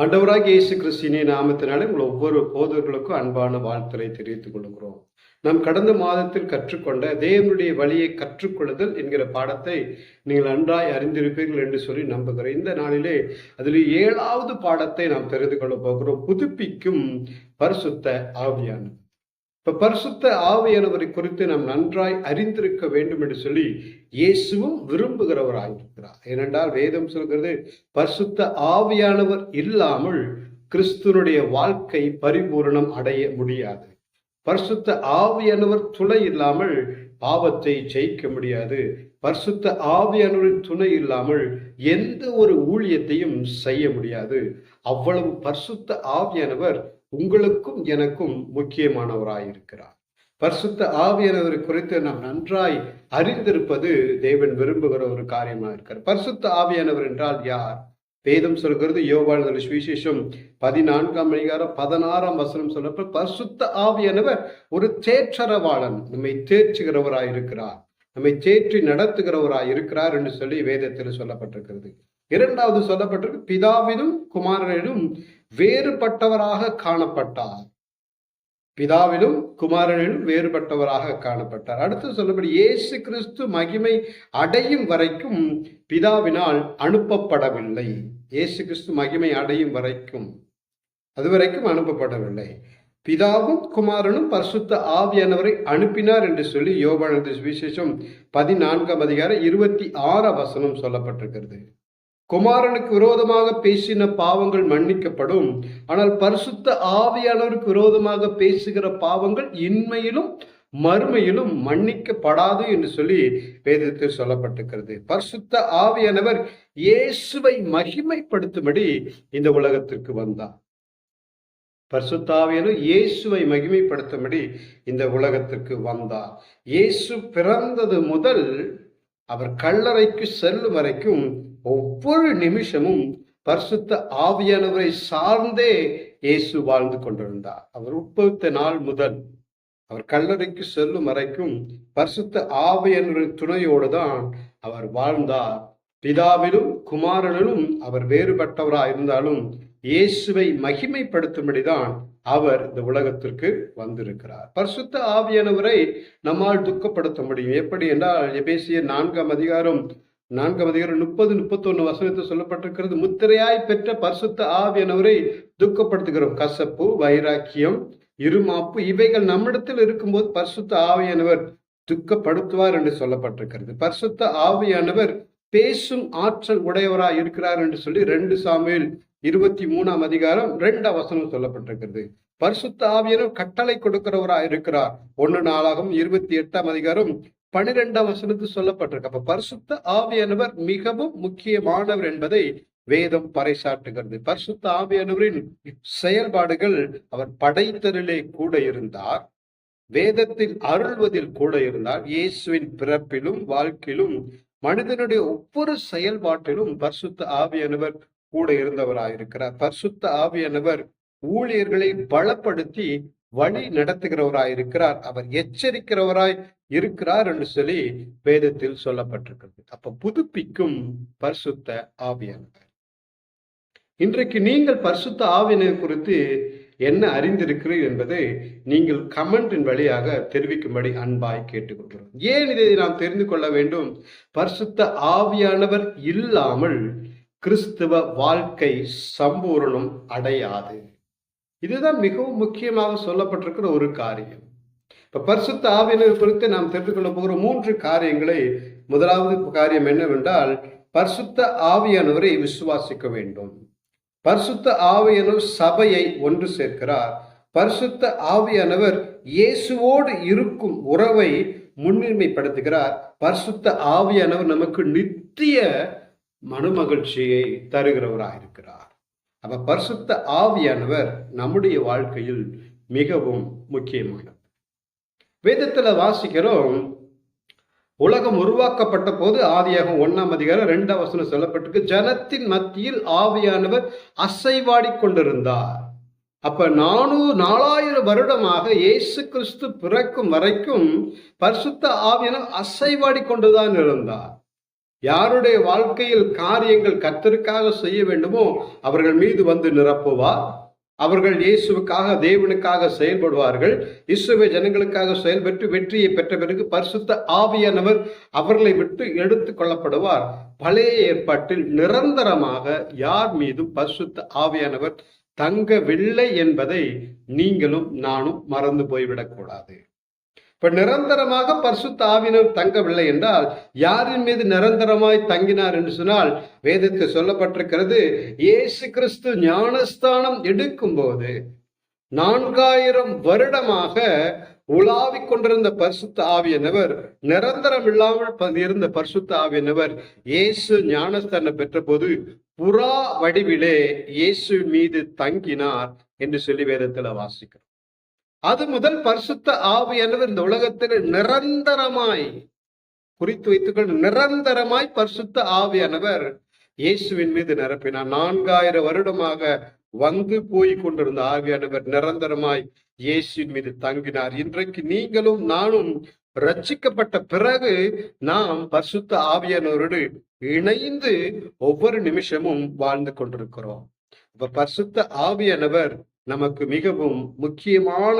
ஆண்டவராக இயேசு கிறிஸ்தினி நாமத்தினாலே உங்கள் ஒவ்வொரு போதர்களுக்கும் அன்பான வாழ்த்தலை தெரிவித்துக் கொள்கிறோம். நாம் கடந்த மாதத்தில் கற்றுக்கொண்ட தேவனுடைய வழியை கற்றுக்கொள்ளுதல் என்கிற பாடத்தை நீங்கள் நன்றாய் அறிந்திருப்பீர்கள் என்று சொல்லி நம்புகிறேன். இந்த நாளிலே அதில் ஏழாவது பாடத்தை நாம் தெரிந்து கொள்ள போகிறோம். புதுப்பிக்கும் பரிசுத்த ஆவியானது இப்ப பரிசுத்த ஆவியானவரை குறித்து நாம் நன்றாய் அறிந்திருக்க வேண்டும் என்று சொல்லி இயேசுவும் விரும்புகிறவராயிருக்கிறார். ஏனென்றால் வேதம் சொல்கிறது பரிசுத்த ஆவியானவர் இல்லாமல் கிறிஸ்துனுடைய வாழ்க்கை பரிபூரணம் அடைய முடியாது. பரிசுத்த ஆவியானவர் துணை இல்லாமல் பாவத்தை ஜெயிக்க முடியாது. பரிசுத்த ஆவியானவரின் துணை இல்லாமல் எந்த ஒரு ஊழியத்தையும் செய்ய முடியாது. அவ்வளவு பரிசுத்த ஆவியானவர் உங்களுக்கும் எனக்கும் முக்கியமானவராயிருக்கிறார். பரிசுத்த ஆவியானவர் குறித்து நாம் நன்றாய் அறிந்திருப்பது தேவன் விரும்புகிற ஒரு காரியமாக இருக்கிறார் பரிசுத்த ஆவியானவர் என்றால் யார்? வேதம் சொல்கிறது யோவான் சுவிசேஷம் பதினான்காம் அதிகாரம் பதினாறாம் வசனம் சொல்லப்ப பரிசுத்த ஆவியானவர் ஒரு தேற்றரவாளன் நம்மை தேற்றுகிறவராய் இருக்கிறார் நம்மை தேற்றி நடத்துகிறவராய் இருக்கிறார் என்று சொல்லி வேதத்தில் சொல்லப்பட்டிருக்கிறது. இரண்டாவது சொல்லப்பட்டிருக்கு பிதாவிலும் குமாரனிலும் வேறுபட்டவராக காணப்பட்டார். பிதாவிலும் குமாரனிலும் வேறுபட்டவராக காணப்பட்டார். அடுத்து சொல்லப்படி இயேசு கிறிஸ்து மகிமை அடையும் வரைக்கும் பிதாவினால் அனுப்பப்படவில்லை. இயேசு கிறிஸ்து மகிமை அடையும் வரைக்கும். அதுவரைக்கும் அனுப்பப்படவில்லை. பிதாவும் குமாரனும் பரிசுத்த ஆவியானவரை அனுப்பினார் என்று சொல்லி யோகானந்த விசேஷம் பதினான்காம் அதிகாரம் இருபத்தி ஆறாம் வசனம் சொல்லப்பட்டிருக்கிறது. குமாரனுக்கு விரோதமாக பேசின பாவங்கள் மன்னிக்கப்படும். ஆனால் பரிசுத்த ஆவியானவருக்கு விரோதமாக பேசுகிற பாவங்கள் இன்மையிலும் மறுமையிலும் மன்னிக்கப்படாது என்று சொல்லி வேதத்தில் சொல்லப்பட்டிருக்கிறது. பரிசுத்த ஆவியானவர் இயேசுவை மகிமைப்படுத்தும்படி இந்த உலகத்திற்கு வந்தார். பரிசுத்தாவியனும் இயேசுவை மகிமைப்படுத்தும்படி இந்த உலகத்திற்கு வந்தார். இயேசு பிறந்தது முதல் அவர் கல்லறைக்கு செல்லும் வரைக்கும் ஒவ்வொரு நிமிஷமும் பரிசுத்த ஆவியானவரை சார்ந்தே இயேசு வாழ்ந்து கொண்டிருந்தார். அவர் உட்பவித்த நாள் முதல் அவர் கல்லறைக்கு செல்லும் வரைக்கும் பரிசுத்த ஆவியானவரின் துணையோடு தான் அவர் வாழ்ந்தார். பிதாவிலும் குமாரனிலும் அவர் வேறுபட்டவராக இருந்தாலும் இயேசுவை மகிமைப்படுத்தும்படிதான் அவர் இந்த உலகத்திற்கு வந்திருக்கிறார். பரிசுத்த ஆவியானவரை நம்மால் துக்கப்படுத்த முடியும். எப்படி என்றால் எபேசிய நான்காம் அதிகாரம் நான்காம் அதிகாரம் முப்பது முப்பத்தொன்னு வசனத்தில் சொல்லப்பட்டிருக்கிறது முத்திரையாய் பெற்ற பரிசுத்த ஆவியானவரை துக்கப்படுத்துகிறோம். கசப்பு வைராக்கியம் இருமாப்பு இவைகள் நம்மிடத்தில் இருக்கும்போது பரிசுத்த ஆவியானவர் துக்கப்படுத்துவார் என்று சொல்லப்பட்டிருக்கிறது. பரிசுத்த ஆவியானவர் பேசும் ஆற்றல் உடையவராய் இருக்கிறார் என்று சொல்லி ரெண்டு சாமியில் இருபத்தி மூணாம் அதிகாரம் ரெண்டு வசனம் சொல்லப்பட்டிருக்கிறது. பரிசுத்த ஆவியனும் கட்டளை கொடுக்கிறவராய் இருக்கிறார். ஒன்னு நாளாகவும் இருபத்தி எட்டாம் அதிகாரம் பனிரெண்டாம் வசனத்து சொல்லப்பட்டிருக்கு. அப்ப பரிசுத்த ஆவியானவர் மிகவும் முக்கியமானவர் என்பதை வேதம் பறைசாட்டுகிறது பரிசுத்த ஆவியானவரின் செயல்பாடுகள் அவர் படைத்தரிலே கூட இருந்தார். வேதத்தில் அருள்வதில் கூட இருந்தார். இயேசுவின் பிறப்பிலும் வாழ்க்கையிலும் மனிதனுடைய ஒவ்வொரு செயல்பாட்டிலும் பரிசுத்த ஆவியானவர் கூட இருந்தவராயிருக்கிறார். பரிசுத்த ஆவியானவர் ஊழியர்களை பலப்படுத்தி வழி நடத்துகிறவராயிருக்கிறார் அவர் எச்சரிக்கிறவராய் இருக்கிறார் என்று சொல்லி வேதத்தில் சொல்லப்பட்டிருக்கிறது. அப்ப புதுப்பிக்கும் பரிசுத்த ஆவியானவர் இன்றைக்கு நீங்கள் பரிசுத்த ஆவியனர் குறித்து என்ன அறிந்திருக்கிறீர்கள் என்பதை நீங்கள் கமெண்டின் வழியாக தெரிவிக்கும்படி அன்பாய் கேட்டுக்கொள்கிறோம். ஏன் இதை நாம் தெரிந்து கொள்ள வேண்டும்? பரிசுத்த ஆவியானவர் இல்லாமல் கிறிஸ்துவ வாழ்க்கை சம்பூரணம் அடையாது. இதுதான் மிகவும் முக்கியமாக சொல்லப்பட்டிருக்கிற ஒரு காரியம். இப்போ பரிசுத்த ஆவியனர் குறித்து நாம் தெரிந்து கொள்ள போகிற மூன்று காரியங்களை முதலாவது காரியம் என்னவென்றால் பரிசுத்த ஆவியானவரை விசுவாசிக்க வேண்டும். பரிசுத்த ஆவியானவர் சபையை ஒன்று சேர்க்கிறார். பரிசுத்த ஆவியானவர் இயேசுவோடு இருக்கும் உறவை முன்னுரிமைப்படுத்துகிறார் பரிசுத்த ஆவியானவர் நமக்கு நித்திய மனுமகிழ்ச்சியை தருகிறவராக இருக்கிறார் அப்ப பரிசுத்த ஆவியானவர் நம்முடைய வாழ்க்கையில் மிகவும் முக்கியமானது வேதத்துல வாசிக்கிறோம் உலகம் உருவாக்கப்பட்ட போது ஆதியாகும் ஒன்னாம் அதிகாரம் ரெண்டாம் வசனம் சொல்லப்பட்டிருக்கு ஜனத்தின் மத்தியில் ஆவியானவர் அசைவாடி கொண்டிருந்தார். அப்ப நானூறு நாலாயிரம் வருடமாக இயேசு கிறிஸ்து பிறக்கும் வரைக்கும் பரிசுத்த ஆவியானவர் அசைவாடி கொண்டுதான் இருந்தார். யாருடைய வாழ்க்கையில் காரியங்கள் கத்தருக்காக செய்ய வேண்டுமோ அவர்கள் மீது வந்து நிரப்புவார் அவர்கள் இயேசுவுக்காக தேவனுக்காக செயல்படுவார்கள். இயேசுவை ஜனங்களுக்காக செயல்பட்டு வெற்றியை பெற்ற பிறகு பரிசுத்த ஆவியானவர் அவர்களை விட்டு எடுத்து கொள்ளப்படுவார். பழைய ஏற்பாட்டில் நிரந்தரமாக யார் மீதும் பரிசுத்த ஆவியானவர் தங்கவில்லை என்பதை நீங்களும் நானும் மறந்து போய்விடக்கூடாது. இப்ப நிரந்தரமாக பரிசுத்த ஆவினர் தங்கவில்லை என்றால் யாரின் மீது நிரந்தரமாய் தங்கினார் என்று சொன்னால் வேதத்தில் சொல்லப்பட்டிருக்கிறது இயேசு கிறிஸ்து ஞானஸ்தானம் எடுக்கும் போது நான்காயிரம் வருடமாக உலாவிக் கொண்டிருந்த பரிசுத்த ஆவியனவர் நிரந்தரம் இல்லாமல் இருந்த பரிசுத்த ஆவியனவர் இயேசு ஞானஸ்தானம் பெற்ற போது புறா வடிவிலே இயேசு மீது தங்கினார் என்று சொல்லி வேதத்துல வாசிக்கிறோம். அது முதல் பரிசுத்த ஆவியானவர் இந்த உலகத்தில் நிரந்தரமாய் குறித்து வைத்துக்கொண்டு நிரந்தரமாய் பரிசுத்த ஆவியானவர் இயேசுவின் மீது நிரப்பினார். நான்காயிரம் வருடமாக வந்து போய் கொண்டிருந்த ஆவியானவர் நிரந்தரமாய் இயேசுவின் மீது தங்கினார். இன்றைக்கு நீங்களும் நானும் ரட்சிக்கப்பட்ட பிறகு நாம் பரிசுத்த ஆவியானவரோடு இணைந்து ஒவ்வொரு நிமிஷமும் வாழ்ந்து கொண்டிருக்கிறோம். இப்ப பரிசுத்த ஆவியானவர் நமக்கு மிகவும் முக்கியமான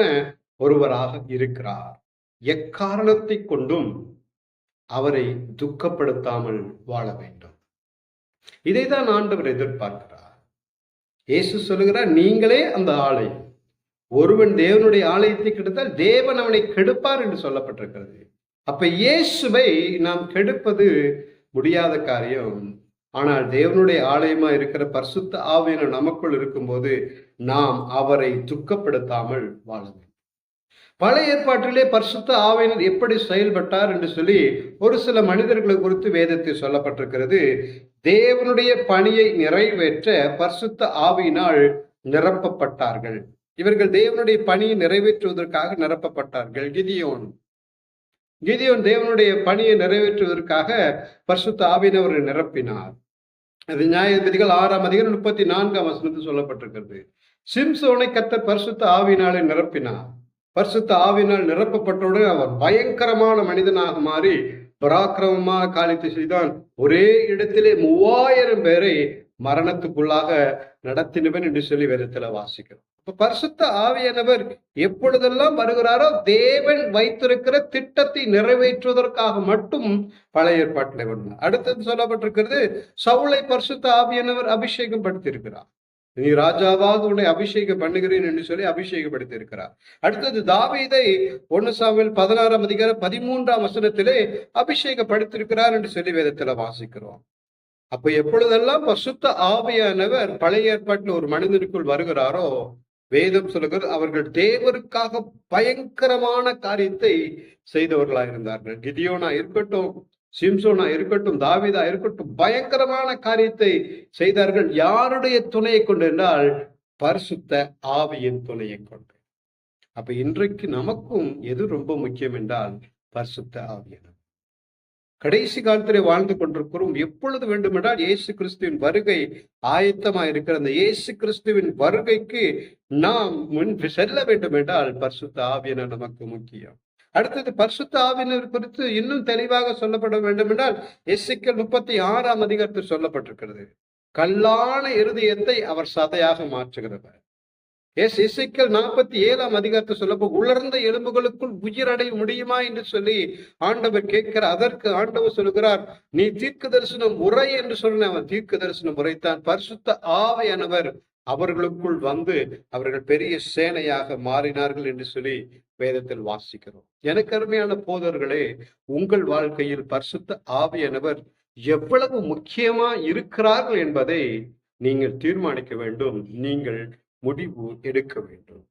ஒருவராக இருக்கிறார். எக்காரணத்தை கொண்டும் அவரை துக்கப்படுத்தாமல் வாழ வேண்டும். இதைதான் ஆண்டவர் எதிர்பார்க்கிறார். இயேசு சொல்லுகிறார் நீங்களே அந்த ஆலை ஒருவன் தேவனுடைய ஆலயத்தை கெடுத்தால் தேவன் அவனை கெடுப்பார் என்று சொல்லப்பட்டிருக்கிறது. அப்ப இயேசுவை நாம் கெடுப்பது முடியாத காரியம் ஆனால் தேவனுடைய ஆலயமா இருக்கிற பரிசுத்த ஆவியின நமக்குள் இருக்கும்போது நாம் அவரை துக்கப்படுத்தாமல் வாழ வேண்டும். பழைய ஏற்பாட்டிலே பரிசுத்த ஆவையினர் எப்படி செயல்பட்டார் என்று சொல்லி ஒரு சில மனிதர்களை குறித்து வேதத்தில் சொல்லப்பட்டிருக்கிறது. தேவனுடைய பணியை நிறைவேற்ற பரிசுத்த ஆவியினால் நிரப்பப்பட்டார்கள். இவர்கள் தேவனுடைய பணியை நிறைவேற்றுவதற்காக நிரப்பப்பட்டார்கள். கிதியோன் கிதியோன் தேவனுடைய பணியை நிறைவேற்றுவதற்காக பரிசுத்த ஆவியினவரை நிரப்பினார். அது நியாயபதிகள் ஆறாம் அதிகாரம் முப்பத்தி நான்காம் வசனத்தில் சொல்லப்பட்டிருக்கிறது. சிம்சோனை கத்த பரிசுத்த ஆவினாலே நிரப்பினார். பரிசுத்த ஆவினால் நிரப்பப்பட்டவுடன் அவர் பயங்கரமான மனிதனாக மாறி பராக்கிரமமாக காலித்து செய்தான் ஒரே இடத்திலே மூவாயிரம் பேரை மரணத்துக்குள்ளாக நடத்தினவன் என்று சொல்லி வேதத்துல வாசிக்கிறோம். இப்ப பரிசுத்த ஆவியானவர் எப்பொழுதெல்லாம் வருகிறாரோ தேவன் வைத்திருக்கிற திட்டத்தை நிறைவேற்றுவதற்காக மட்டும் பழைய ஏற்பாட்டில் வந்தார் அடுத்தது சொல்லப்பட்டிருக்கிறது சவுளை பரிசுத்த ஆவியானவர் அபிஷேகம் படுத்தியிருக்கிறார் நீ ராஜாவாக உன்னை அபிஷேகம் பண்ணுகிறேன் என்று சொல்லி அபிஷேகப்படுத்தி இருக்கிறார் அடுத்தது தாவீதை ஒன்னு சாமியில் பதினாறாம் அதிகாரம் பதிமூன்றாம் வசனத்திலே அபிஷேகப்படுத்திருக்கிறார் என்று சொல்லி வேதத்துல வாசிக்கிறோம். அப்ப எப்பொழுதெல்லாம் பசுத்த ஆவியானவர் பழைய ஏற்பாட்டில் ஒரு மனிதனுக்குள் வருகிறாரோ வேதம் சொல்லுகிறது அவர்கள் தேவருக்காக பயங்கரமான காரியத்தை செய்தவர்களா இருந்தார்கள். கிதியோனா இருக்கட்டும் சிம்சோனா இருக்கட்டும் தாவிதா இருக்கட்டும் பயங்கரமான காரியத்தை செய்தார்கள். யாருடைய துணையை கொண்டு என்றால் பரிசுத்த ஆவியின் துணையை கொண்டு. அப்ப இன்றைக்கு நமக்கும் எது ரொம்ப முக்கியம் என்றால் பரிசுத்த ஆவியன் கடைசி காலத்திலே வாழ்ந்து கொண்டிருக்கிறோம். எப்பொழுது வேண்டுமென்றால் இயேசு கிறிஸ்துவின் வருகை ஆயத்தமாயிருக்கிற அந்த இயேசு கிறிஸ்துவின் வருகைக்கு நாம் முன் செல்ல வேண்டும் என்றால் பரிசுத்த ஆவியன நமக்கு முக்கியம். அடுத்தது பரிசுத்த ஆவியினர் குறித்து இன்னும் தெளிவாக சொல்லப்பட வேண்டும் என்றால் எஸ்சிக்கல் முப்பத்தி ஆறாம் அதிகாரத்தில் சொல்லப்பட்டிருக்கிறது. கல்லான இருதயத்தை அவர் சதையாக மாற்றுகிறவர். எஸ் இசைக்கல் நாற்பத்தி ஏழாம் அதிகாரத்தை சொல்லப்போ உலர்ந்த எலும்புகளுக்குள் உயிரடைய முடியுமா? என்று சொல்லி ஆண்டவர் கேட்கிற அதற்கு ஆண்டவர் சொல்லுகிறார் நீ தீர்க்க தரிசனம் உரை என்று சொன்ன அவன் தீர்க்க தரிசனம் உரைத்தான். பரிசுத்த ஆவையானவர் அவர்களுக்குள் வந்து அவர்கள் பெரிய சேனையாக மாறினார்கள் என்று சொல்லி வேதத்தில் வாசிக்கிறோம். எனக்கு அருமையான போதர்களே உங்கள் வாழ்க்கையில் பரிசுத்த ஆவியானவர் எவ்வளவு முக்கியமா இருக்கிறார்கள் என்பதை நீங்கள் தீர்மானிக்க வேண்டும். நீங்கள் முடிவு எடுக்க வேண்டும்.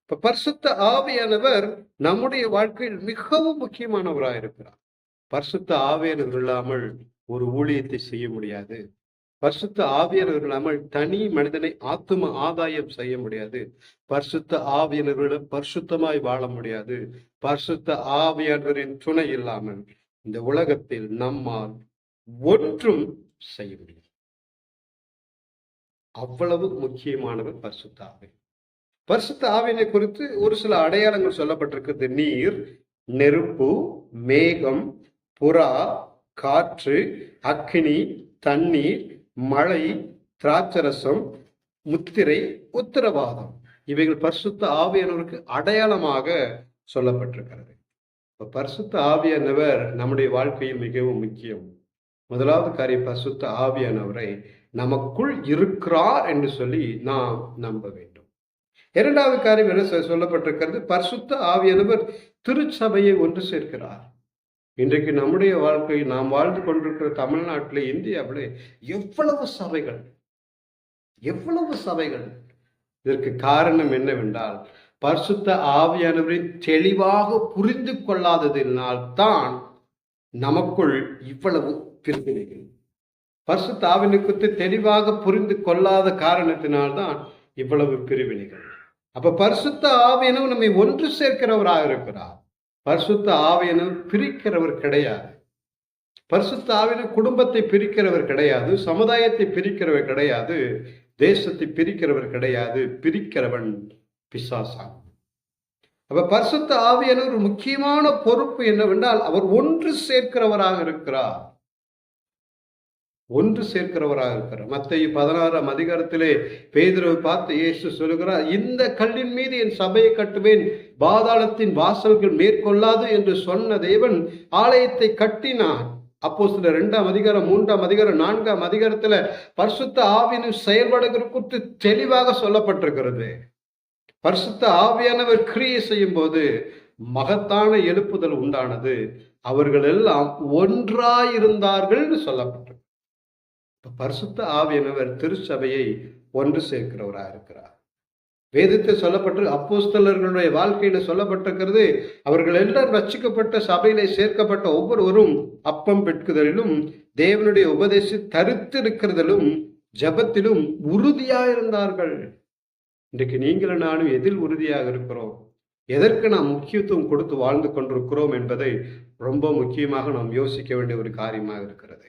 இப்ப பரிசுத்த ஆவியானவர் நம்முடைய வாழ்க்கையில் மிகவும் முக்கியமானவராக இருக்கிறார். பரிசுத்த ஆவியானவர் இல்லாமல் ஒரு ஊழியத்தை செய்ய முடியாது. பரிசுத்த ஆவியானவர் இல்லாமல் தனி மனிதனை ஆத்தும ஆதாயம் செய்ய முடியாது. பரிசுத்த ஆவியானவர்களிடம் பரிசுத்தமாய் வாழ முடியாது. பரிசுத்த ஆவியானவரின் துணை இல்லாமல் இந்த உலகத்தில் நம்மால் ஒன்றும் செய்ய முடியாது. அவ்வளவு முக்கியமானவர் பரிசுத்த ஆவி பரிசுத்த ஆவினை குறித்து ஒரு சில அடையாளங்கள் சொல்லப்பட்டிருக்கிறது. நீர் நெருப்பு மேகம் புறா காற்று அக்கினி தண்ணீர் மழை திராட்சரசம் முத்திரை உத்தரவாதம். இவைகள் பரிசுத்த ஆவியானவருக்கு அடையாளமாக சொல்லப்பட்டிருக்கிறது. இப்போ பரிசுத்த ஆவியானவர் நம்முடைய வாழ்க்கையில் மிகவும் முக்கியம். முதலாவது காரியம் பரிசுத்த ஆவியானவரை நமக்குள் இருக்கிறார் என்று சொல்லி நாம் நம்ப வேண்டும். இரண்டாவது காரியம் என்ன சொல்லப்பட்டிருக்கிறது? பரிசுத்த ஆவியானவர் திருச்சபையை ஒன்று சேர்க்கிறார். இன்றைக்கு நம்முடைய வாழ்க்கை நாம் வாழ்ந்து கொண்டிருக்கிற தமிழ்நாட்டில் இந்தியாவில் எவ்வளவு சபைகள் எவ்வளவு சபைகள்? இதற்கு காரணம் என்னவென்றால் பரிசுத்த ஆவியானவரின் தெளிவாக புரிந்து கொள்ளாததினால் தான் நமக்குள் இவ்வளவு பிரிவினைகள் பரிசுத்த தாவினுக்கு தெளிவாக புரிந்து கொள்ளாத காரணத்தினால்தான் இவ்வளவு பிரிவினைகள். அப்ப பரிசுத்த ஆவியனும் நம்மை ஒன்று சேர்க்கிறவராக இருக்கிறார். பரிசுத்த ஆவியனும் பிரிக்கிறவர் கிடையாது. பரிசுத்த ஆவியனும் குடும்பத்தை பிரிக்கிறவர் கிடையாது சமுதாயத்தை பிரிக்கிறவர் கிடையாது தேசத்தை பிரிக்கிறவர் கிடையாது பிரிக்கிறவன் பிசாசான் அப்ப பரிசுத்த ஆவியானவர் ஒரு முக்கியமான பொறுப்பு என்னவென்றால் அவர் ஒன்று சேர்க்கிறவராக இருக்கிறார். ஒன்று சேர்க்கிறவராக இருக்கிறார். மத்திய பதினாறாம் அதிகாரத்திலே பேதரவை பார்த்து இயேசு சொல்லுகிறார் இந்த கல்லின் மீது என் சபையை கட்டுவேன் பாதாளத்தின் வாசல்கள் மேற்கொள்ளாது என்று சொன்ன தேவன் ஆலயத்தை கட்டினார். அப்போ சில ரெண்டாம் அதிகாரம் மூன்றாம் அதிகாரம் நான்காம் அதிகாரத்துல பரிசுத்த ஆவியின் செயல்பாடுகள் குறித்து தெளிவாக சொல்லப்பட்டிருக்கிறது. பரிசுத்த ஆவியானவர் கிரியை செய்யும் போது மகத்தான எழுப்புதல் உண்டானது. அவர்கள் எல்லாம் ஒன்றாயிருந்தார்கள் சொல்லப்பட்டிருக்கு. இப்போ பரிசுத்த ஆவியானவர் திருச்சபையை ஒன்று சேர்க்கிறவராக இருக்கிறார். வேதத்தை சொல்லப்பட்டு அப்போஸ்தலர்களுடைய வாழ்க்கையில சொல்லப்பட்டிருக்கிறது அவர்கள் எல்லாம் ரச்சிக்கப்பட்ட சபையிலே சேர்க்கப்பட்ட ஒவ்வொருவரும் அப்பம் பெட்குதலிலும் தேவனுடைய உபதேசி தரித்திருக்கிறதிலும் ஜபத்திலும் உறுதியாயிருந்தார்கள். இன்றைக்கு நீங்களும் நானும் எதில் உறுதியாக இருக்கிறோம்? எதற்கு நாம் முக்கியத்துவம் கொடுத்து வாழ்ந்து கொண்டிருக்கிறோம் என்பதை ரொம்ப முக்கியமாக நாம் யோசிக்க வேண்டிய ஒரு காரியமாக இருக்கிறது.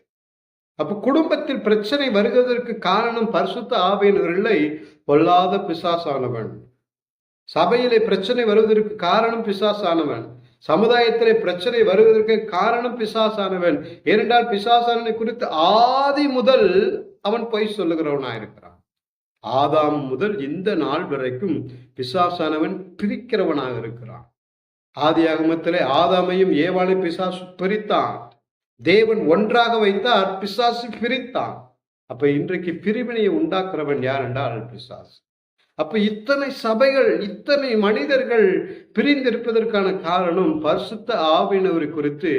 அப்போ குடும்பத்தில் பிரச்சனை வருவதற்கு காரணம் பரிசுத்த ஆவியினர் இல்லை பொல்லாத பிசாசானவன். சபையிலே பிரச்சனை வருவதற்கு காரணம் பிசாசானவன். சமுதாயத்திலே பிரச்சனை வருவதற்கு காரணம் பிசாசானவன். ஏனென்றால் பிசாசானனை குறித்து ஆதி முதல் அவன் பொய் சொல்லுகிறவனாயிருக்கிறான் ஆதாம் முதல் இந்த நாள் வரைக்கும் பிசாசானவன் பிரிக்கிறவனாக இருக்கிறான். ஆதி ஆகமத்திலே ஆதாமையும் ஏவாளை பிசாசு பிரித்தான். தேவன் ஒன்றாக வைத்தார் பிசாசு பிரித்தான். அப்ப இன்றைக்கு பிரிவினையை உண்டாக்குறவன் யார் என்றால் பிசாசு. அப்ப இத்தனை சபைகள் இத்தனை மனிதர்கள் பிரிந்திருப்பதற்கான காரணம் பரிசுத்த ஆவியினவரை குறித்து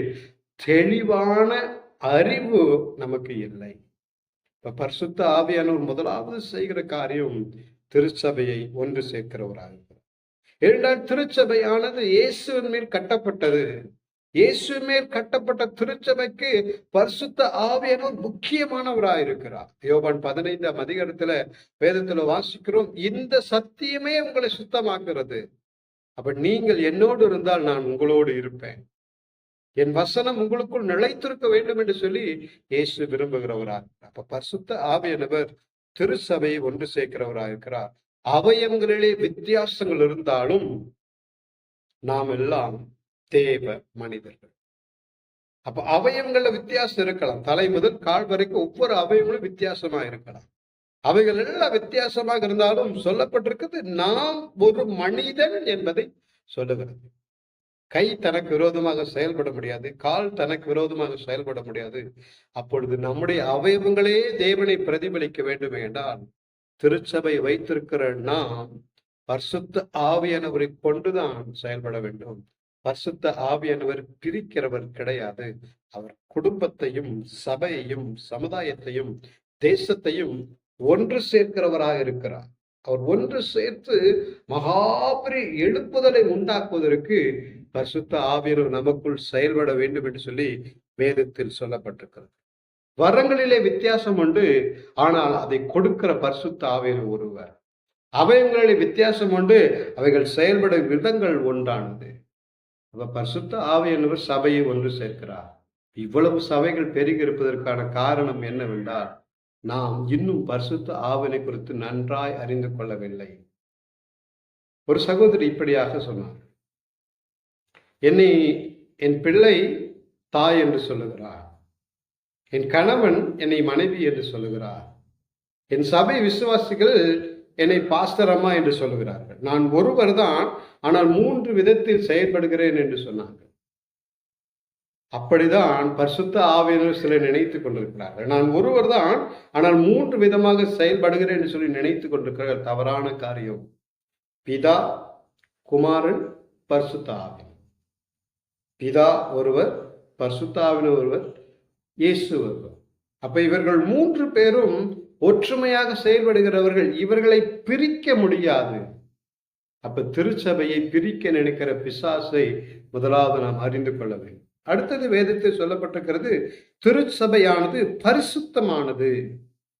தெளிவான அறிவு நமக்கு இல்லை. இப்ப பரிசுத்த ஆவியானவர் முதலாவது செய்கிற காரியம் திருச்சபையை ஒன்று சேர்க்கிறவராக இருக்கிறார். இரண்டாம் திருச்சபையானது இயேசுவின் மேல் கட்டப்பட்டது. இயேசு மேல் கட்டப்பட்ட திருச்சபைக்கு பரிசுத்த ஆவியானவர் முக்கியமானவராக இருக்கிறார் யோபான் பதினைந்தாம் அதிகாரத்துல வேதத்துல வாசிக்கிறோம் இந்த சத்தியமே உங்களை சுத்தமாக்குறது அப்ப நீங்கள் என்னோடு இருந்தால் நான் உங்களோடு இருப்பேன். என் வசனம் உங்களுக்குள் நிலைத்திருக்க வேண்டும் என்று சொல்லி இயேசு விரும்புகிறவராக அப்ப பரிசுத்த ஆவியானவர் திருச்சபையை ஒன்று சேர்க்கிறவராக இருக்கிறார் அவயங்களிலே வித்தியாசங்கள் இருந்தாலும் நாம் எல்லாம் தேவ மனிதர்கள். அப்ப அவயவங்கள்ல வித்தியாசம் இருக்கலாம். தலை முதல் கால் வரைக்கும் ஒவ்வொரு அவயங்களும் வித்தியாசமா இருக்கலாம். அவைகள் எல்லாம் வித்தியாசமாக இருந்தாலும் சொல்லப்பட்டிருக்கிறது நாம் ஒரு மனிதன் என்பதை சொல்லுகிறது. கை தனக்கு விரோதமாக செயல்பட முடியாது. கால் தனக்கு விரோதமாக செயல்பட முடியாது. அப்பொழுது நம்முடைய அவயவங்களே தேவனை பிரதிபலிக்க வேண்டும் என்றால் திருச்சபை வைத்திருக்கிற நாம் பரிசுத்த ஆவியானவரை கொண்டுதான் செயல்பட வேண்டும். பரிசுத்த ஆவியானவர் பிரிக்கிறவர் கிடையாது. அவர் குடும்பத்தையும் சபையையும் சமுதாயத்தையும் தேசத்தையும் ஒன்று சேர்க்கிறவராக இருக்கிறார். அவர் ஒன்று சேர்த்து மகாபரி எழுப்புதலை உண்டாக்குவதற்கு பரிசுத்த ஆவியர் நமக்குள் செயல்பட வேண்டும் என்று சொல்லி வேதத்தில் சொல்லப்பட்டிருக்கிறது. வரங்களிலே வித்தியாசம் உண்டு ஆனால் அதை கொடுக்கிற பரிசுத்த ஆவியர் ஒருவர். அவயங்களிலே வித்தியாசம் உண்டு அவைகள் செயல்படும் விதங்கள் ஒன்றானது. அப்ப பரிசுத்த ஆவியானவர் சபையை ஒன்று சேர்க்கிறார். இவ்வளவு சபைகள் பெருகி இருப்பதற்கான காரணம் என்னவென்றால் நாம் இன்னும் பரிசுத்த ஆவினை குறித்து நன்றாய் அறிந்து கொள்ளவில்லை. ஒரு சகோதரி இப்படியாக சொன்னார். என்னை என் பிள்ளை தாய் என்று சொல்லுகிறார். என் கணவன் என்னை மனைவி என்று சொல்லுகிறார். என் சபை விசுவாசிகள் என்னை பாஸ்டரம்மா என்று சொல்லுகிறார்கள். நான் ஒருவர் தான் ஆனால் மூன்று விதத்தில் செயல்படுகிறேன் என்று சொன்னார்கள். அப்படிதான் பரிசுத்த ஆவியனர் சிலர் நினைத்துக் கொண்டிருக்கிறார்கள். நான் ஒருவர் தான் ஆனால் மூன்று விதமாக செயல்படுகிறேன் என்று சொல்லி நினைத்துக் கொண்டிருக்கிறார்கள். தவறான காரியம். பிதா குமாரன் பரிசுத்த ஆவின் பிதா ஒருவர் பரிசுத்த ஒருவர் இயேசு ஒருவர். அப்ப இவர்கள் மூன்று பேரும் ஒற்றுமையாக செயல்படுகிறவர்கள் இவர்களை பிரிக்க முடியாது. அப்ப திருச்சபையை பிரிக்க நினைக்கிற பிசாசை முதலாவது நாம் அறிந்து கொள்ள வேண்டும். அடுத்தது வேதத்தில் சொல்லப்பட்டிருக்கிறது திருச்சபையானது பரிசுத்தமானது.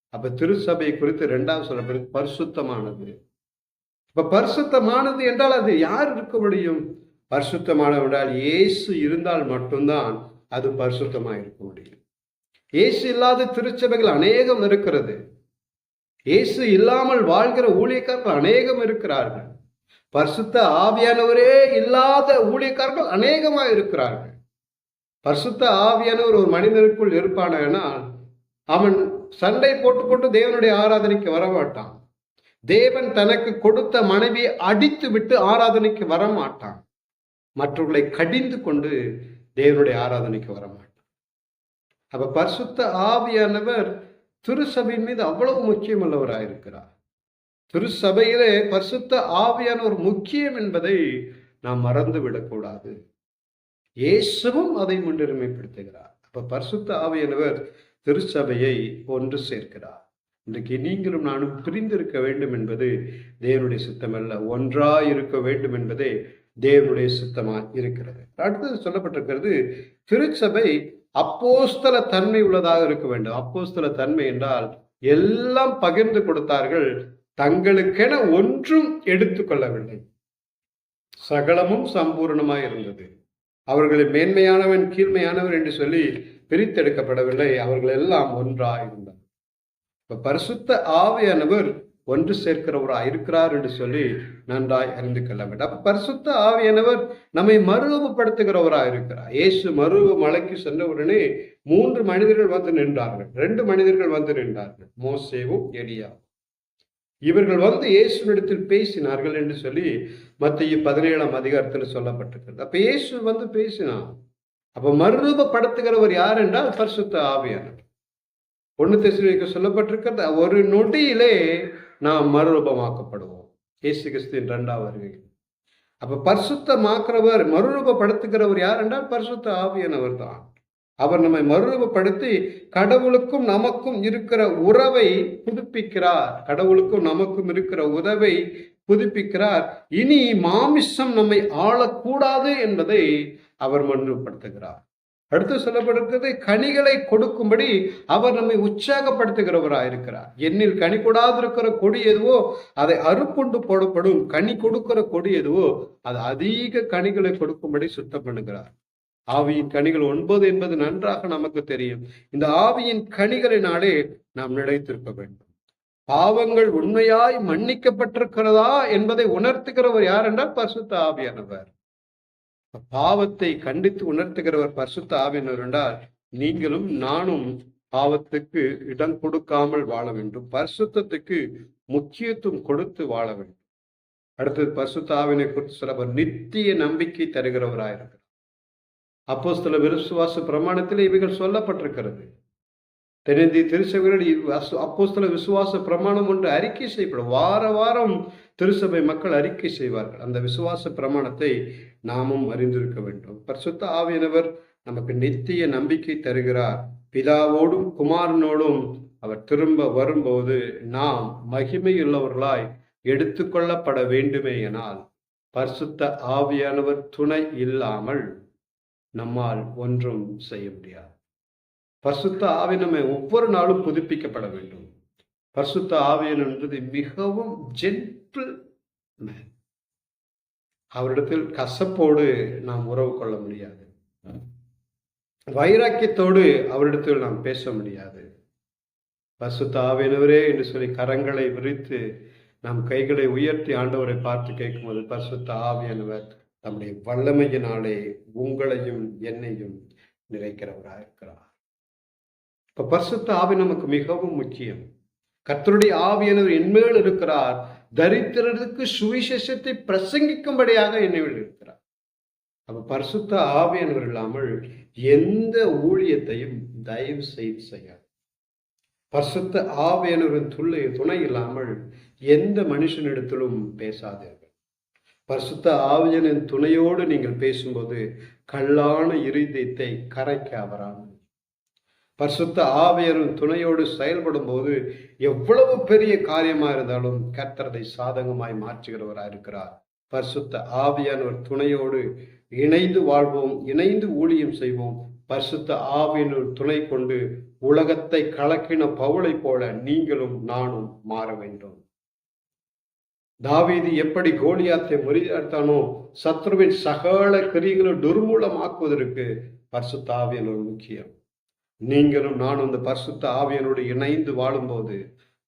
அப்ப திருச்சபை குறித்து இரண்டாவது சொல்லப்படுது பரிசுத்தமானது. இப்ப பரிசுத்தமானது என்றால் அது யார் இருக்க முடியும்? பரிசுத்தமானவென்றால் இயேசு இருந்தால் மட்டும்தான் அது பரிசுத்தமாக இருக்க முடியும். இயேசு இல்லாத திருச்சபைகள் அநேகம் இருக்கிறது. இயேசு இல்லாமல் வாழ்கிற ஊழியக்காரர்கள் அநேகம் இருக்கிறார்கள். பரிசுத்த ஆவியானவரே இல்லாத ஊழியக்காரர்கள் அநேகமாக இருக்கிறார்கள். பரிசுத்த ஆவியானவர் ஒரு மனிதனுக்குள் இருப்பானால் அவன் சண்டை போட்டுக்கொண்டு தேவனுடைய ஆராதனைக்கு வரமாட்டான். தேவன் தனக்கு கொடுத்த மனைவியை அடித்து விட்டு ஆராதனைக்கு வரமாட்டான். மற்றவர்களை கடிந்து கொண்டு தேவனுடைய ஆராதனைக்கு வரமாட்டான். அப்போ பரிசுத்த ஆவியானவர் திருசபையின் மீது அவ்வளவு முக்கியமுள்ளவராயிருக்கிறார். திருச்சபையிலே பரிசுத்த ஆவியானவர் முக்கியம் என்பதை நாம் மறந்து விடக்கூடாது இயேசுவும் அதை முன்னுரிமைப்படுத்துகிறார். அப்போ பரிசுத்த ஆவியானவர் திருச்சபையை ஒன்று சேர்க்கிறார். இன்றைக்கு நீங்களும் நானும் பிரிந்திருக்க வேண்டும் என்பது தேவனுடைய சித்தமல்ல. ஒன்றாய் இருக்க வேண்டும் என்பதே தேவனுடைய சித்தமா இருக்கிறது. அடுத்தது சொல்லப்பட்டிருக்கிறது திருச்சபை அப்போஸ்தல தன்மை உள்ளதாக இருக்க வேண்டும். அப்போஸ்தல தன்மை என்றால் எல்லாம் பகிர்ந்து கொடுத்தார்கள் தங்களுக்கென ஒன்றும் எடுத்துக்கொள்ளவில்லை சகலமும் சம்பூர்ணமாய் இருந்தது. அவர்களை மேன்மையானவன் கீழ்மையானவர் என்று சொல்லி பிரித்தெடுக்கப்படவில்லை. அவர்கள் எல்லாம் ஒன்றாக இருந்தார் இப்ப பரிசுத்த ஆவியானவர் ஒன்று சேர்க்கிறவராக இருக்கிறார் என்று சொல்லி நன்றாய் அறிந்து கொள்ள வேண்டும். அப்ப பரிசுத்த ஆவியானவர் நம்மை மறுரூபப்படுத்துகிறவராக இருக்கிறார். இயேசு மறுரூப மலைக்கு சென்றவுடனே மூன்று மனிதர்கள் வந்து நின்றார்கள். ரெண்டு மனிதர்கள் வந்து நின்றார்கள். மோசேவும் எலியா இவர்கள் வந்து இயேசுனிடத்தில் பேசினார்கள் என்று சொல்லி மத்திய பதினேழாம் அதிகாரத்தில் சொல்லப்பட்டிருக்கிறது. அப்ப இயேசு வந்து பேசினான் அப்ப மறுரூபப்படுத்துகிறவர் யார் என்றால் பரிசுத்த ஆவியானவர். ஒன்று தெசிலுக்கு சொல்லப்பட்டிருக்கிறது. ஒரு நொடியிலே நாம் மறுரூபமாக்கப்படுவோம். இயேசு கிறிஸ்துவின் ரெண்டாவது வருகையில். அப்ப பரிசுத்தமாக்குறவர் மறுரூபப்படுத்துகிறவர் யார் என்றால் பரிசுத்த ஆவியானவர் தான். அவர் நம்மை மறுரூபப்படுத்தி கடவுளுக்கும் நமக்கும் இருக்கிற உறவை புதுப்பிக்கிறார். கடவுளுக்கும் நமக்கும் இருக்கிற உறவை புதுப்பிக்கிறார். இனி மாமிசம் நம்மை ஆளக்கூடாது என்பதை அவர் மறுபடுத்துகிறார் அடுத்து சொல்லப்படுகிறது கனிகளை கொடுக்கும்படி அவர் நம்மை உற்சாகப்படுத்துகிறவராக இருக்கிறார் என்னில் கனி கூடாதிருக்கிற இருக்கிற கொடி எதுவோ அதை அறுப்புண்டு போடப்படும் கனி கொடுக்கிற கொடி எதுவோ அது அதிக கனிகளை கொடுக்கும்படி சுத்தம் பண்ணுகிறார் ஆவியின் கனிகள் ஒன்பது என்பது நன்றாக நமக்கு தெரியும். இந்த ஆவியின் கனிகளினாலே நாம் நிலைத்திருக்க வேண்டும். பாவங்கள் உண்மையாய் மன்னிக்கப்பட்டிருக்கிறதா என்பதை உணர்த்துகிறவர் யார் என்றால் பசுத்த ஆவியானவர். பாவத்தை கண்டித்து உணர்த்துகிறவர் பரிசுத்த ஆவினர் என்றால் நீங்களும் நானும் பாவத்துக்கு இடம் கொடுக்காமல் வாழ வேண்டும். பரிசுத்தத்துக்கு முக்கியத்துவம் கொடுத்து வாழ வேண்டும். அடுத்தது பரிசுத்தாவினை குறித்து சிலவர் நித்திய நம்பிக்கை தருகிறவராயிருக்கிறார். அப்போ சில விசுவாச பிரமாணத்தில் இவைகள் சொல்லப்பட்டிருக்கிறது. தென்னிந்திய திருச்சபைகளில் அப்போஸ்தல விசுவாச பிரமாணம் ஒன்று அறிக்கை செய்யப்படும். வார வாரம் திருசபை மக்கள் அறிக்கை செய்வார்கள். அந்த விசுவாச பிரமாணத்தை நாமும் அறிந்திருக்க வேண்டும். பரிசுத்த ஆவியனவர் நமக்கு நித்திய நம்பிக்கை தருகிறார். பிதாவோடும் குமாரனோடும் அவர் திரும்ப வரும்போது நாம் மகிமையுள்ளவர்களாய் எடுத்துக்கொள்ளப்பட வேண்டுமே எனால். பரிசுத்த ஆவியானவர் துணை இல்லாமல் நம்மால் ஒன்றும் செய்ய முடியாது. பரிசுத்த ஆவி நம்மை ஒவ்வொரு நாளும் புதுப்பிக்கப்பட வேண்டும். பரிசுத்த ஆவியன் என்பது மிகவும் சிம்பிள் மேன் அவரிடத்தில் கசப்போடு நாம் உறவு கொள்ள முடியாது. வைராக்கியத்தோடு அவரிடத்தில் நாம் பேச முடியாது. பசுத்தாவினவரே என்று சொல்லி கரங்களை விரித்து நம் கைகளை உயர்த்தி ஆண்டவரை பார்த்து கேட்கும்போது பரிசுத்த ஆவியானவர் தம்முடைய வல்லமையினாலே உங்களையும் என்னையும் நிறைக்கிறவராக இருக்கிறார். இப்ப பரிசுத்த ஆவி நமக்கு மிகவும் முக்கியம். கர்த்தருடைய ஆவியானவர் என்மேல் இருக்கிறார். தரித்திரருக்கு சுவிசேஷத்தை பிரசங்கிக்கும்படியாக என்னைவில் இருக்கிறார் அப்ப பரிசுத்த ஆவியானவர் இல்லாமல் எந்த ஊழியத்தையும் தயவு செய்து செய்யாது. பரிசுத்த ஆவியானவரின் துள்ளை துணை இல்லாமல் எந்த மனுஷனிடத்திலும் பேசாதீர்கள். பரிசுத்த ஆவியனின் துணையோடு நீங்கள் பேசும்போது கல்லான இருதயத்தை கரைக்க அவராமல் பரிசுத்த ஆவியரும் துணையோடு செயல்படும் போது எவ்வளவு பெரிய காரியமா இருந்தாலும் கர்த்தரதை சாதகமாய் மாற்றுகிறவராக இருக்கிறார். பரிசுத்த ஆவியானவர் துணையோடு இணைந்து வாழ்வோம் இணைந்து ஊழியம் செய்வோம். பரிசுத்த ஆவியினர் துணை கொண்டு உலகத்தை கலக்கின பவுளை போல நீங்களும் நானும் மாற வேண்டும். தாவீது எப்படி கோலியாத்தை முறியடித்தானோ சத்ருவின் சகல கிரிகளை துர்மூலமாக்குவதற்கு பரிசுத்த ஒரு முக்கியம். நீங்களும் நானும் இந்த பரிசுத்த ஆவியனோடு இணைந்து வாழும்போது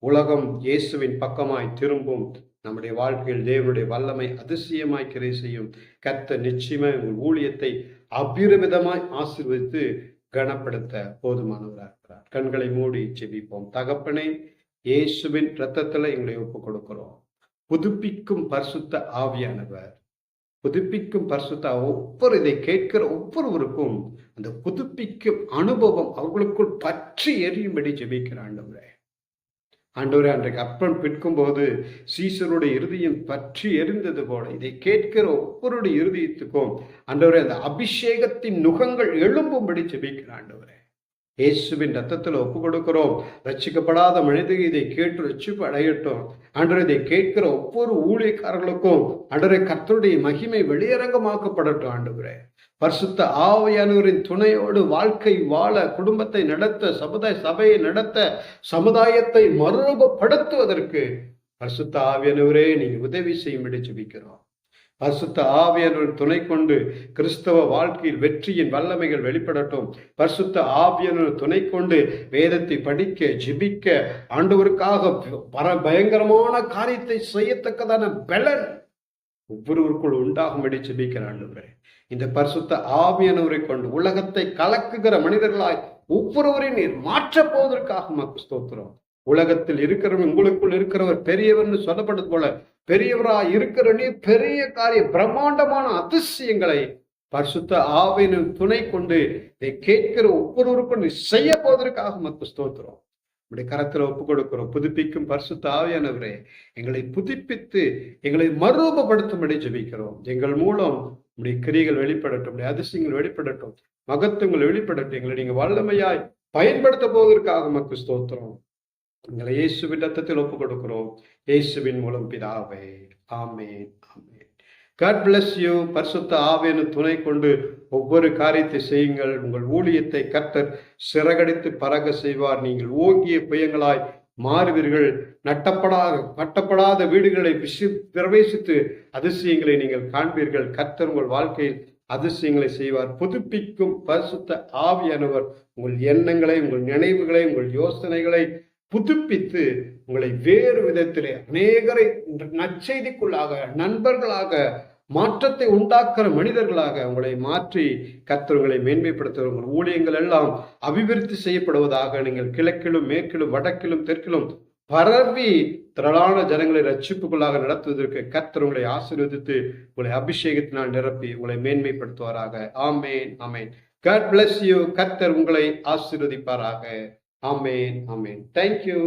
உலகம் இயேசுவின் பக்கமாய் திரும்பும். நம்முடைய வாழ்க்கையில் தேவனுடைய வல்லமை அதிசயமாய் கிரை செய்யும். கத்த நிச்சயமாய் உங்கள் ஊழியத்தை அபிரமிதமாய் ஆசிர்வதித்து கனப்படுத்த போதுமானவராக இருக்கிறார். கண்களை மூடி செபிப்போம் தகப்பனே இயேசுவின் இரத்தத்தில் எங்களை ஒப்புக் கொடுக்கிறோம் புதுப்பிக்கும் பரிசுத்த ஆவியானவர் புதுப்பிக்கும் பரிசுத்தா ஒவ்வொரு இதை கேட்கிற ஒவ்வொருவருக்கும் அந்த புதுப்பிக்கும் அனுபவம் அவர்களுக்குள் பற்றி எரியும்படி ஜெபிக்கிற ஆண்டவரே. ஆண்டவரே அன்றைக்கு அப்பன் பிற்கும் போது சீசருடைய இருதயம் பற்றி எரிந்தது போல இதை கேட்கிற ஒவ்வொருடைய இருதயத்துக்கும் ஆண்டவரே அந்த அபிஷேகத்தின் நுகங்கள் எழும்பும்படி ஜெபிக்கிற ஆண்டவரே. இயேசுவின் ரத்தத்தில் ஒப்பு கொடுக்கிறோம் ரச்சிக்கப்படாத மனிதர் இதை கேட்டு ரச்சிப்பு அடையட்டும் அன்றரை இதை கேட்கிற ஒவ்வொரு ஊழியக்காரர்களுக்கும் அன்றரை கர்த்தருடைய மகிமை வெளியரங்கமாக்கப்படட்டும் ஆண்டுகிறேன் பரிசுத்த ஆவையானவரின் துணையோடு வாழ்க்கை வாழ குடும்பத்தை நடத்த சமுதாய சபையை நடத்த சமுதாயத்தை மறுரூபப்படுத்துவதற்கு பரிசுத்த ஆவியானவரே நீ உதவி செய்யும்படி ஜபிக்கிறோம். பரிசுத்த ஆவியானவர் துணை கொண்டு கிறிஸ்தவ வாழ்க்கையில் வெற்றியின் வல்லமைகள் வெளிப்படட்டும். பரிசுத்த ஆவியனர் துணை கொண்டு வேதத்தை படிக்க ஜிபிக்க ஆண்டவருக்காக பர பயங்கரமான காரியத்தை செய்யத்தக்கதான பலன் ஒவ்வொருவருக்குள் உண்டாகும்படி ஜெபிக்கிற ஆண்டவரே. இந்த பரிசுத்த ஆவியனவரை கொண்டு உலகத்தை கலக்குகிற மனிதர்களாய் ஒவ்வொருவரை நீர் மாற்றப் போவதற்காக மக்கு ஸ்தோத்திரம். உலகத்தில் இருக்கிறவன் உங்களுக்குள் இருக்கிறவர் பெரியவர்னு சொல்லப்பட்டது போல பெரியவரா இருக்கிற நீ பெரிய காரிய பிரம்மாண்டமான அதிசயங்களை பரிசுத்த ஆவியின் துணை கொண்டு இதை கேட்கிற ஒவ்வொருவருக்கும் நீ செய்ய போவதற்காக மக்கு ஸ்தோத்திரம். உடைய கரத்தில் ஒப்பு கொடுக்கிறோம் புதுப்பிக்கும் பரிசுத்த ஆவியானவரே எங்களை புதுப்பித்து எங்களை மறுரூபப்படுத்தும்படி ஜெபிக்கிறோம். எங்கள் மூலம் உடைய கிரிகள் வெளிப்படட்டும் உடைய அதிசயங்கள் வெளிப்படட்டும் மகத்துவங்கள் வெளிப்படட்டும். எங்களை நீங்க வல்லமையாய் பயன்படுத்த போவதற்காக மக்கு ஸ்தோத்திரம். எங்களை இயேசுவின் ரத்தத்தில் ஒப்புக் கொடுக்கிறோம் இயேசுவின் மூலம் பிதாவே. ஆமேன் ஆமேன். காட் பிளஸ் யூ பரிசுத்த ஆவேனு துணை கொண்டு ஒவ்வொரு காரியத்தை செய்யுங்கள். உங்கள் ஊழியத்தை கர்த்தர் சிறகடித்து பறக செய்வார். நீங்கள் ஓங்கிய புயங்களாய் மாறுவீர்கள். நட்டப்படாத கட்டப்படாத வீடுகளை விசி பிரவேசித்து அதிசயங்களை நீங்கள் காண்பீர்கள். கர்த்தர் உங்கள் வாழ்க்கையில் அதிசயங்களை செய்வார். புதுப்பிக்கும் பரிசுத்த ஆவியானவர் உங்கள் எண்ணங்களை உங்கள் நினைவுகளை உங்கள் யோசனைகளை புதுப்பித்து உங்களை வேறு விதத்திலே அநேகரை நற்செய்திக்குள்ளாக நண்பர்களாக மாற்றத்தை உண்டாக்குற மனிதர்களாக உங்களை மாற்றி கத்தவர்களை மேன்மைப்படுத்துகிற உங்கள் ஊழியங்கள் எல்லாம் அபிவிருத்தி செய்யப்படுவதாக நீங்கள் கிழக்கிலும் மேற்கிலும் வடக்கிலும் தெற்கிலும் பரவி திரளான ஜனங்களை ரட்சிப்புக்குள்ளாக நடத்துவதற்கு கத்தர் உங்களை ஆசீர்வதித்து உங்களை அபிஷேகத்தினால் நிரப்பி உங்களை மேன்மைப்படுத்துவாராக. ஆமேன் ஆமேன். காட் பிளஸ் யூ கத்தர் உங்களை ஆசீர்வதிப்பாராக. ஆமேன் ஆமேன் தேங்க்யூ